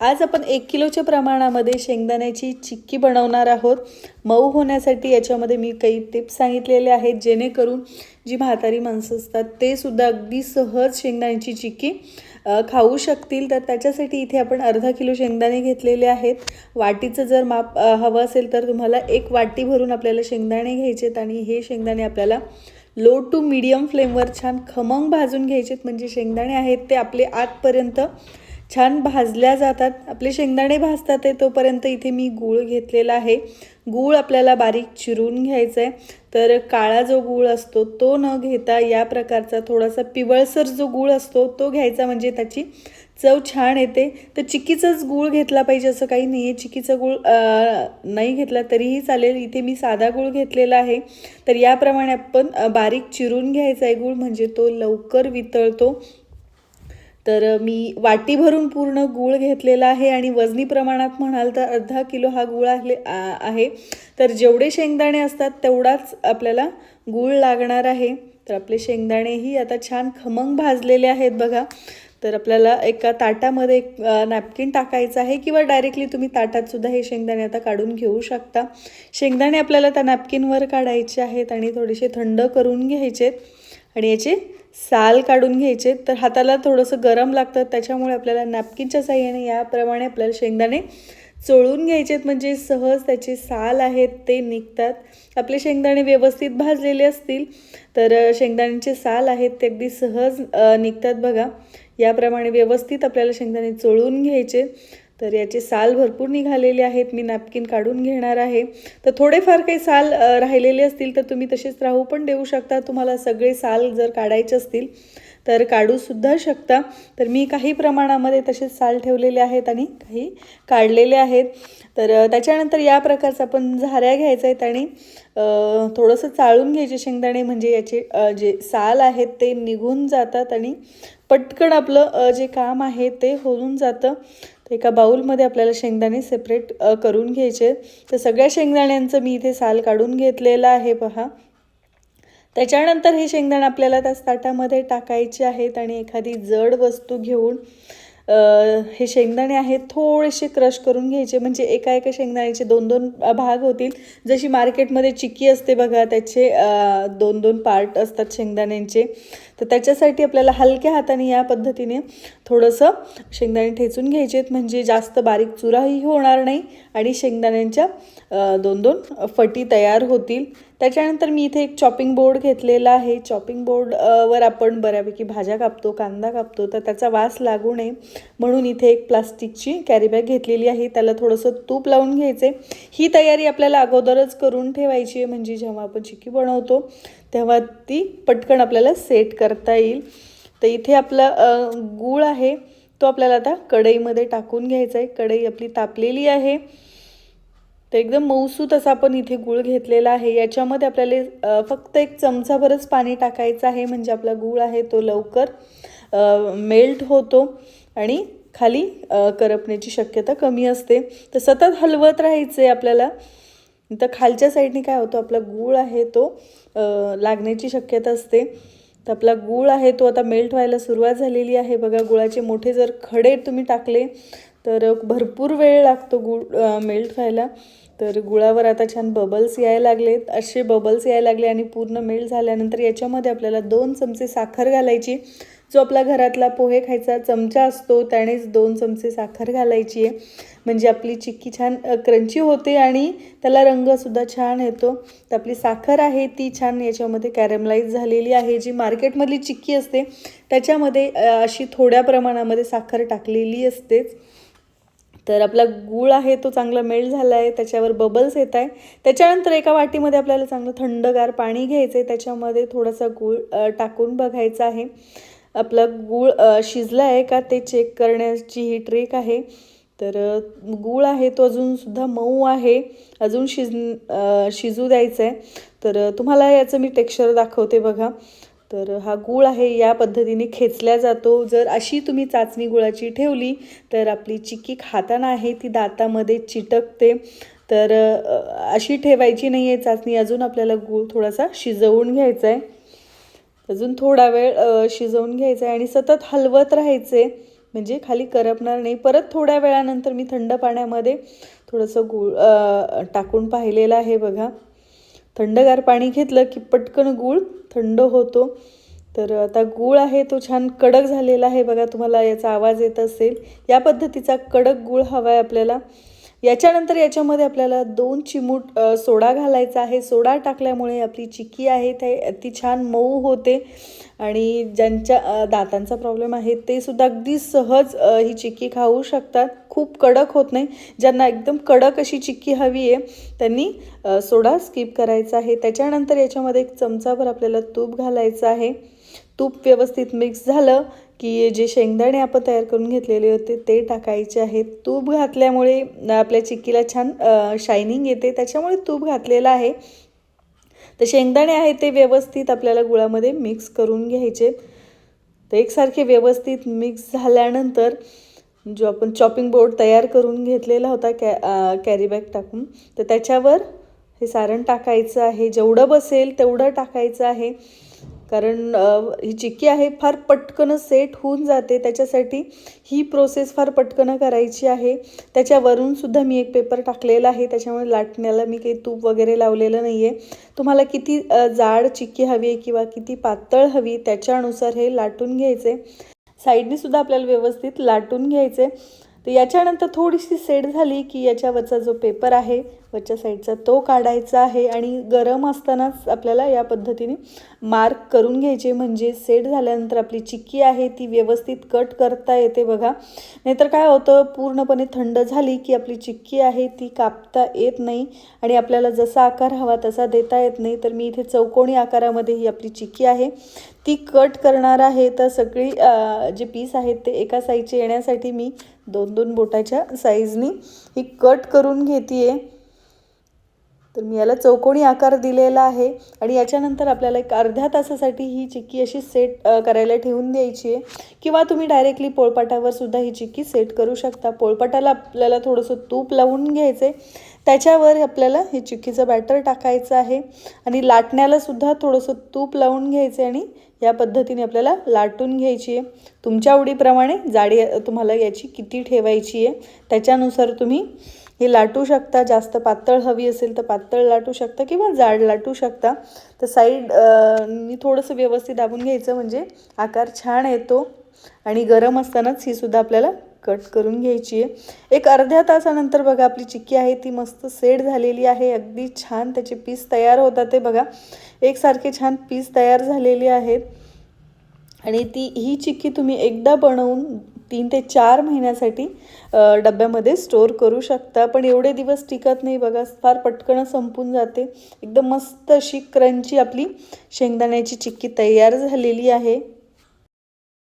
आज आपण एक किलोच्या प्रमाणामध्ये शेंगदाण्याची चिक्की बनवणार आहोत. मऊ होण्यासाठी याच्यामध्ये मी काही टिप्स सांगितलेले आहेत जेणेकरून जी म्हातारी माणसं असतात ते सुद्धा अगदी सहज शेंगदाण्याची चिक्की खाऊ शकतील. तर त्याच्यासाठी इथे आपण अर्धा किलो शेंगदाणे घेतलेले आहेत. वाटीचं जर माप हवं असेल तर तुम्हाला एक वाटी भरून आपल्याला शेंगदाणे घ्यायचेत आणि हे शेंगदाणे आपल्याला लो टू मीडियम फ्लेमवर छान खमंग भाजून घ्यायचेत. म्हणजे शेंगदाणे आहेत ते आपले आतपर्यंत छान भाजल्या जातात. आपले शेंगदाणे भाजतात आहे तोपर्यंत इथे मी गूळ घेतलेला आहे. गूळ आपल्याला बारीक चिरून घ्यायचा आहे तर काळा जो गूळ असतो तो न घेता या प्रकारचा थोडासा पिवळसर जो गूळ असतो तो घ्यायचा म्हणजे त्याची चव छान येते. तर चिकीचाच गूळ घेतला पाहिजे असं काही नाही आहे चिकीचा गूळ नाही घेतला तरीही चालेल. इथे मी साधा गूळ घेतलेला आहे. तर याप्रमाणे आपण बारीक चिरून घ्यायचा आहे गूळ म्हणजे तो लवकर वितळतो. तर मी वाटी भरून पूर्ण गूळ घेतलेला आहे आणि वजनी प्रमाणात म्हणाल तर अर्धा किलो हा गूळ आहे आ- आहे. तर जेवढे शेंगदाणे असतात तेवढाच आपल्याला गूळ लागणार आहे. तर आपले शेंगदाणेही आता छान खमंग भाजलेले आहेत बघा. तर आपल्याला एका ताटामध्ये एक नॅपकिन टाकायचं आहे किंवा डायरेक्टली तुम्ही ताटात सुद्धा हे शेंगदाणे आता काढून घेऊ शकता. शेंगदाणे आपल्याला त्या नॅपकिनवर काढायचे आहेत आणि थोडेसे थंड करून घ्यायचेत. आणि याचे साल काढून घ्यायचे. तर हाताला थोडंसं गरम लागतं. त्याच्यामुळे आपल्याला नॅपकिनच्या साह्याने याप्रमाणे आपल्याला शेंगदाणे चोळून घ्यायचेत. म्हणजे सहज त्याचे साल आहेत ते निघतात. आपले शेंगदाणे व्यवस्थित भाजलेले असतील तर शेंगदाण्यांचे साल आहेत ते अगदी सहज निघतात बघा. याप्रमाणे व्यवस्थित आपल्याला शेंगदाणे चोळून घ्यायचे. तर याचे साल भरपूर निघालेले आहेत. मी नॅपकिन काढून घेणार आहे. तर थोडेफार काही साल राहिलेले असतील तर तुम्ही तसेच राहू पण देऊ शकता. तुम्हाला सगळे साल जर काढायचे असतील तर काढूसुद्धा शकता. तर मी काही प्रमाणामध्ये तसेच साल ठेवलेले आहेत आणि काही काढलेले आहेत. तर त्याच्यानंतर या प्रकारचं आपण झाऱ्या घ्यायचं आहेत आणि थोडंसं चाळून घ्यायचे शेंगदाणे म्हणजे याचे जे साल आहेत ते निघून जातात आणि पटकन आपलं जे काम आहे ते होऊन जातं. तर एका बाऊलमध्ये आपल्याला शेंगदाणे सेपरेट करून घ्यायचे. तर सगळ्या शेंगदाण्यांचं मी इथे साल काढून घेतलेलं आहे पहा. त्याच्यानंतर हे शेंगदाणे आपल्याला त्या ताटामध्ये टाकायचे आहेत आणि एखादी जड वस्तू घेऊन हे शेंगदाणे आहेत थोडेसे क्रश करून घ्यायचे. म्हणजे एका एका शेंगदाण्याचे दोन दोन भाग होतील. जशी मार्केटमध्ये चिक्की असते बघा त्याचे दोन दोन पार्ट असतात शेंगदाण्यांचे. तर त्याच्यासाठी आपल्याला हलक्या हाताने या पद्धतीने थोडंसं शेंगदाणे ठेचून घ्यायचेत म्हणजे जास्त बारीक चुराही होणार नाही आणि शेंगदाण्यांच्या दोन दोन फटी तयार होतील. त्याच्यानंतर मी इथे एक चॉपिंग बोर्ड घेतलेला आहे. चॉपिंग बोर्ड वर आपण बऱ्यापैकी भाज्या कापतो कांदा कापतो तर त्याचा वास लागू नये म्हणून इथे एक प्लास्टिकची कॅरीबॅग घेतलेली आहे. त्याला थोडंसं तूप लावून घ्यायचे. ही तयारी आपल्याला अगोदरच करून ठेवायची आहे. म्हणजे जेव्हा आपण चिकी बनवतो तेव्हा ती पटकन आपल्याला सेट करता येईल. तर इथे आपला गूळ आहे. तो आपल्याला आता कढईमध्ये टाकून घ्यायचा आहे. कढई आपली तापलेली आहे. तर एकदम मऊसूत असा आपण इथे गूळ घेतलेला आहे. याच्यामध्ये आपल्याला फक्त एक चमचाभरच पाणी टाकायचं आहे. म्हणजे आपला गूळ आहे तो लवकर मेल्ट होतो आणि खाली करपण्याची शक्यता कमी असते. तर सतत हलवत राहायचं आहे आपल्याला. तर खालच्या साईडने काय होतं आपला गूळ आहे तो लागण्याची शक्यता असते. तर आपला गूळ आहे तो आता मेल्ट व्हायला सुरुवात झालेली आहे. बघा गुळाचे मोठे जर खडे तुम्ही टाकले तर भरपूर वेळ लागतो गुळ मेल्ट व्हायला तर गुळावर आता छान बबल्स यायला लागलेत. असे बबल्स यायला लागले आणि पूर्ण मेल्ट झाल्यानंतर याच्यामध्ये आपल्याला दोन चमचे साखर घालायची. जो आपला घरातला पोहे खायचा चमचा असतो त्यानेच दोन चमचे साखर घालायची आहे. म्हणजे आपली चिक्की छान क्रंची होते आणि त्याला रंगसुद्धा छान येतो. तर आपली साखर आहे ती छान याच्यामध्ये कॅरमलाईज झालेली आहे. जी मार्केटमधली चिक्की असते त्याच्यामध्ये अशी थोड्या प्रमाणामध्ये साखर टाकलेली असतेच. तर आपला गूळ आहे तो चांगला मेल्ट झाला आहे त्याच्यावर बबल्स येत आहे त्याच्यानंतर एका वाटीमध्ये आपल्याला चांगलं थंडगार पाणी घ्यायचं आहे त्याच्यामध्ये थोडासा गूळ टाकून बघायचा आहे. आपला गूळ शिजला आहे का ते चेक करण्याची ही ट्रिक आहे. तर गूळ आहे तो अजूनसुद्धा मऊ आहे अजून शिज शिजू द्यायचं आहे तर तुम्हाला याचं मी टेक्स्चर दाखवते बघा. तर हा गूळ आहे या पद्धतीने खेचल्या जातो. जर अशी तुम्ही चाचणी गुळाची ठेवली तर आपली चिकी खाताना आहे ती दातामध्ये चिटकते. तर अशी ठेवायची नाही आहे चाचणी अजून आपल्याला गूळ थोडासा शिजवून घ्यायचा आहे. अजून थोडा वेळ शिजवून घ्यायचा आहे आणि सतत हलवत राहायचे म्हणजे खाली करपणार नाही. परत थोड्या वेळानंतर मी थंड पाण्यामध्ये थोडंसं गूळ टाकून पाहिलेलं आहे बघा. थंडगार पाणी घेतलं की पटकन गूळ थंड होतो. तर आता गूळ आहे तो छान कडक झालेला आहे. बघा तुम्हाला याचा आवाज येत असेल. या पद्धतीचा कडक गूळ हवा आहे आपल्याला. याच्यानंतर याच्यामध्ये आपल्याला दोन चिमूट सोडा घालायचा आहे. सोडा टाकल्यामुळे आपली चिक्की आहे ते ती छान मऊ होते आणि ज्यांच्या दातांचा प्रॉब्लेम आहे ते सुद्धा अगदी सहज ही चिक्की खाऊ शकतात. खूप कडक होत नाही. ज्यांना एकदम कडक अशी चिक्की हवी आहे त्यांनी सोडा स्किप करायचा आहे. त्याच्यानंतर याच्यामध्ये एक चमचाभर आपल्याला तूप घालायचं आहे. तूप व्यवस्थित मिक्स झालं की जे शेंगदाणे आपण तयार करून घेतलेले होते ते टाकायचे आहेत. तूप घातल्यामुळे आपल्या चिक्कीला छान शायनिंग येते. त्याच्यामुळे तूप घातलेलं आहे. तर शेंगदाणे आहे ते व्यवस्थित आपल्याला गुळामध्ये मिक्स करून घ्यायचे. तर एकसारखे व्यवस्थित मिक्स झाल्यानंतर जो आपण चॉपिंग बोर्ड तयार करून घेतलेला होता कॅ कॅरीबॅग टाकून तर त्याच्यावर हे सारण टाकायचं आहे. जेवढं बसेल तेवढं टाकायचं आहे. कारण ही चिक्की आहे फार पटकन सेट होऊन जाते. त्याच्यासाठी ही प्रोसेस फार पटकन करायची आहे. त्याच्यावरूनसुद्धा मी एक पेपर टाकलेला आहे. त्याच्यामुळे लाटण्याला मी काही तूप वगैरे लावलेलं नाही आहे तुम्हाला किती जाड चिक्की हवी आहे किंवा किती पातळ हवी त्याच्यानुसार हे लाटून घ्यायचे. साईडने सुद्धा आपल्याला व्यवस्थित लाटून घ्यायचे. तर याच्यानंतर थोडीशी सेट झाली की याच्यावरचा जो पेपर आहे वरच्या साईडचा तो काढायचा आहे आणि गरम असतानाच आपल्याला या पद्धतीने मार्क करून घ्यायचे. म्हणजे सेट झाल्यानंतर आपली चिक्की आहे ती व्यवस्थित कट करता येते बघा. नाहीतर काय होतं पूर्णपणे थंड झाली की आपली चिक्की आहे ती कापता येत नाही आणि आपल्याला जसा आकार हवा तसा देता येत नाही. तर मी इथे चौकोनी आकारामध्ये ही आपली चिक्की आहे. ती कट करणार आहे. तर सगळी जे पीस आहेत ते एका साईडचे येण्यासाठी मी दोन दोन बोटाच्या साईजनी ही कट करून घेते तर मी याला चौकोनी आकार दिलेला आहे आणि याच्यानंतर आपल्याला एक अर्ध्या तासासाठी ही चिक्की अशी सेट करायला ठेवून द्यायची आहे. किंवा तुम्ही डायरेक्टली पोळपाटावर सुद्धा ही चिक्की सेट करू शकता. पोळपाटाला आपल्याला थोडंसं तूप लावून घ्यायचं आहे त्याच्यावर आपल्याला हे चिक्कीचं बॅटर टाकायचं आहे. आणि लाटण्यालासुद्धा थोडंसं तूप लावून घ्यायचं आहे आणि या पद्धतीने आपल्याला लाटून घ्यायची आहे. तुमच्या आवडीप्रमाणे जाडी तुम्हाला याची किती ठेवायची आहे त्याच्यानुसार तुम्ही हे लाटू शकता. जास्त पातळ हवी असेल तर पातळ लाटू शकता किंवा जाड लाटू शकता. तर साईड मी थोडंसं व्यवस्थित दाबून घ्यायचं म्हणजे आकार छान येतो. आणि गरम असतानाच ही सुद्धा आपल्याला कट करून घ्यायची आहे. एक अर्ध्या तासानंतर बघा आपली चिक्की आहे ती मस्त सेट झालेली आहे. अगदी छान त्याचे पीस तयार होतात ते बघा. एकसारखे छान पीस तयार झालेले आहेत. आणि ती ही चिक्की तुम्ही एकदा बनवून तीन ते चार महिन्यासाठी डब्यामध्ये स्टोर करू शकता. पण एवढे दिवस टिकत नाही बघा फार पटकन संपून जाते. एकदम मस्त अशी क्रंची आपली शेंगदाण्याची चिक्की तयार झालेली आहे.